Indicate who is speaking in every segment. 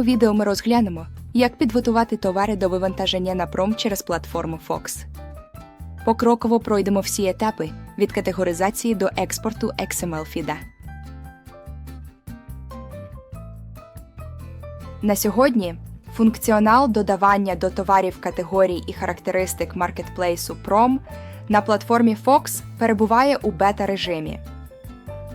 Speaker 1: цьому відео ми розглянемо, як підготувати товари до вивантаження на пром через платформу Fox. Покроково пройдемо всі етапи від категоризації до експорту XML фіда. На сьогодні функціонал додавання до товарів категорій і характеристик маркетплейсу Prom на платформі Fox перебуває у бета-режимі.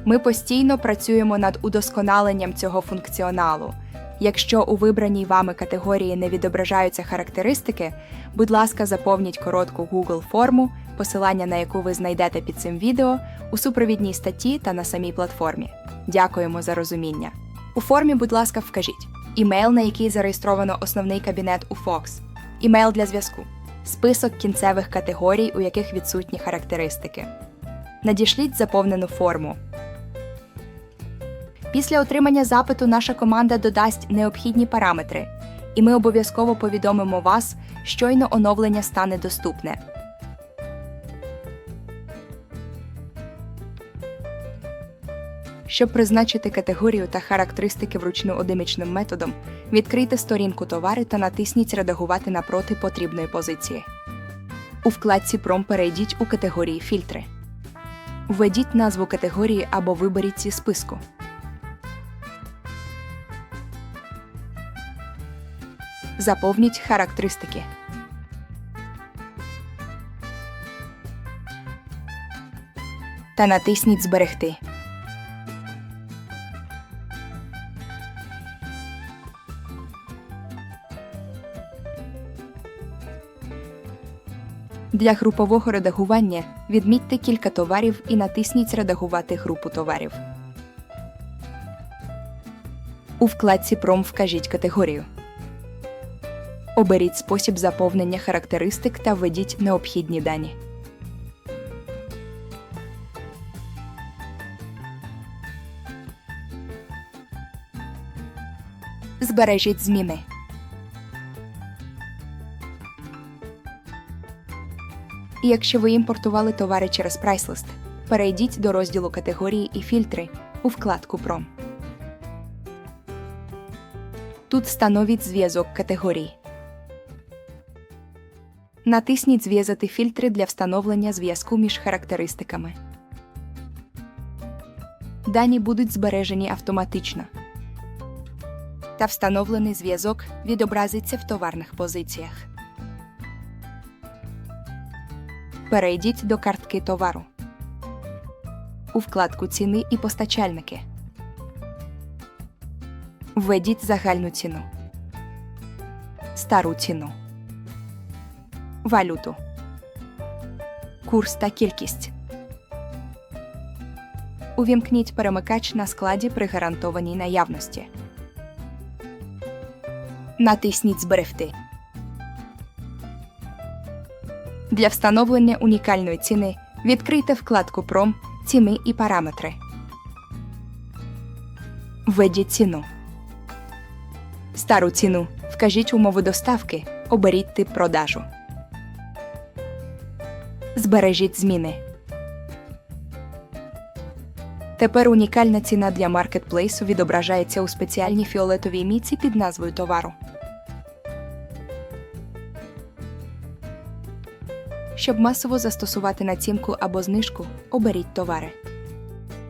Speaker 1: Ми постійно працюємо над удосконаленням цього функціоналу. Якщо у вибраній вами категорії не відображаються характеристики, будь ласка, заповніть коротку Google форму, посилання на яку ви знайдете під цим відео у супровідній статті та на самій платформі. Дякуємо за розуміння. У формі, будь ласка, вкажіть імейл, на який зареєстровано основний кабінет у Fox, імейл для зв'язку, список кінцевих категорій, у яких відсутні характеристики. Надішліть заповнену форму. Після отримання запиту наша команда додасть необхідні параметри, і ми обов'язково повідомимо вас, щойно оновлення стане доступне. Щоб призначити категорію та характеристики вручну одиничним методом, відкрийте сторінку товари та натисніть Редагувати напроти потрібної позиції. У вкладці Пром перейдіть у категорії Фільтри. Введіть назву категорії або виберіть зі списку. Заповніть характеристики. Та натисніть Зберегти. Для групового редагування відмітьте кілька товарів і натисніть Редагувати групу товарів. У вкладці Пром вкажіть категорію. Оберіть спосіб заповнення характеристик та введіть необхідні дані. Збережіть зміни. Якщо ви імпортували товари через прайслист, перейдіть до розділу категорії і фільтри у вкладку Пром. Тут встановіть зв'язок категорій. Натисніть Зв'язати фільтри для встановлення зв'язку між характеристиками. Дані будуть збережені автоматично. Та встановлений зв'язок відобразиться в товарних позиціях. Перейдіть до картки товару. У вкладку Ціни і постачальники. Введіть загальну ціну. Стару ціну. Валюту. Курс та кількість. Увімкніть перемикач на складі при гарантованій наявності. Натисніть Зберегти. Для встановлення унікальної ціни відкрийте вкладку Пром Ціни і параметри. Введіть ціну. Стару ціну. Вкажіть умови доставки. Оберіть тип продажу. Збережіть зміни. Тепер унікальна ціна для маркетплейсу відображається у спеціальній фіолетовій міці під назвою товару. Щоб масово застосувати націнку або знижку, оберіть товари.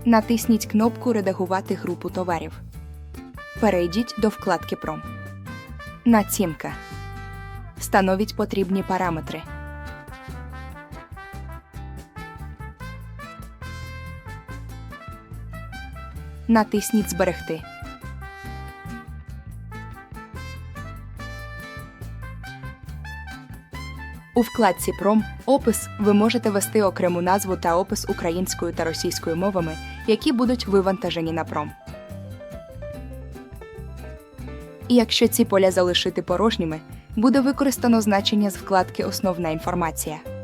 Speaker 1: Натисніть кнопку Редагувати групу товарів. Перейдіть до вкладки Пром. Націнка. Встановіть потрібні параметри. Натисніть Зберегти. У вкладці Пром Опис ви можете ввести окрему назву та опис українською та російською мовами, які будуть вивантажені на пром. І якщо ці поля залишити порожніми, буде використано значення з вкладки Основна інформація.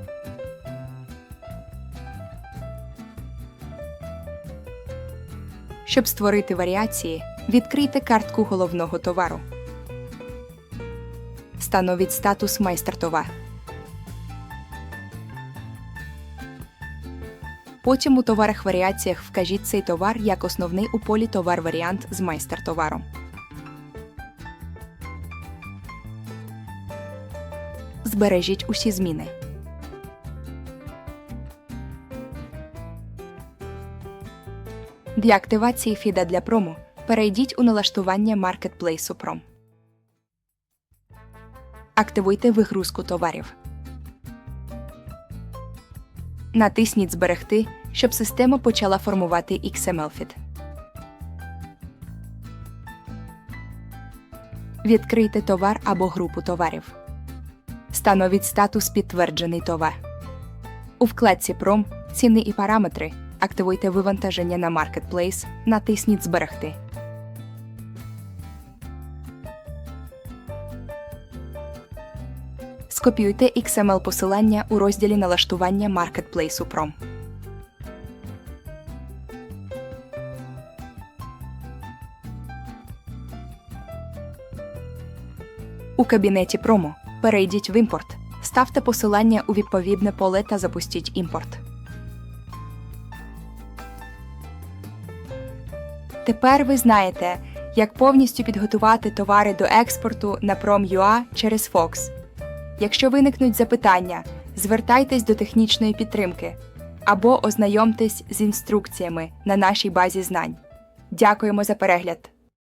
Speaker 1: Щоб створити варіації, відкрийте картку головного товару. Встановіть статус майстер товар. Потім у товарах-варіаціях вкажіть цей товар як основний у полі товар-варіант з майстер товаром. Збережіть усі зміни. Для активації фіда для прому перейдіть у налаштування маркетплейсу Пром. Активуйте вигрузку товарів. Натисніть Зберегти, щоб система почала формувати XML-фід. Відкрийте товар або групу товарів. Встановіть статус підтверджений товар. У вкладці Пром Ціни і параметри активуйте вивантаження на Marketplace, натисніть Зберегти. Скопіюйте XML посилання у розділі налаштування маркетплейсу Пром. У кабінеті промо перейдіть в імпорт, ставте посилання у відповідне поле та запустіть імпорт. Тепер ви знаєте, як повністю підготувати товари до експорту на Prom.ua через Fox. Якщо виникнуть запитання, звертайтесь до технічної підтримки або ознайомтесь з інструкціями на нашій базі знань. Дякуємо за перегляд!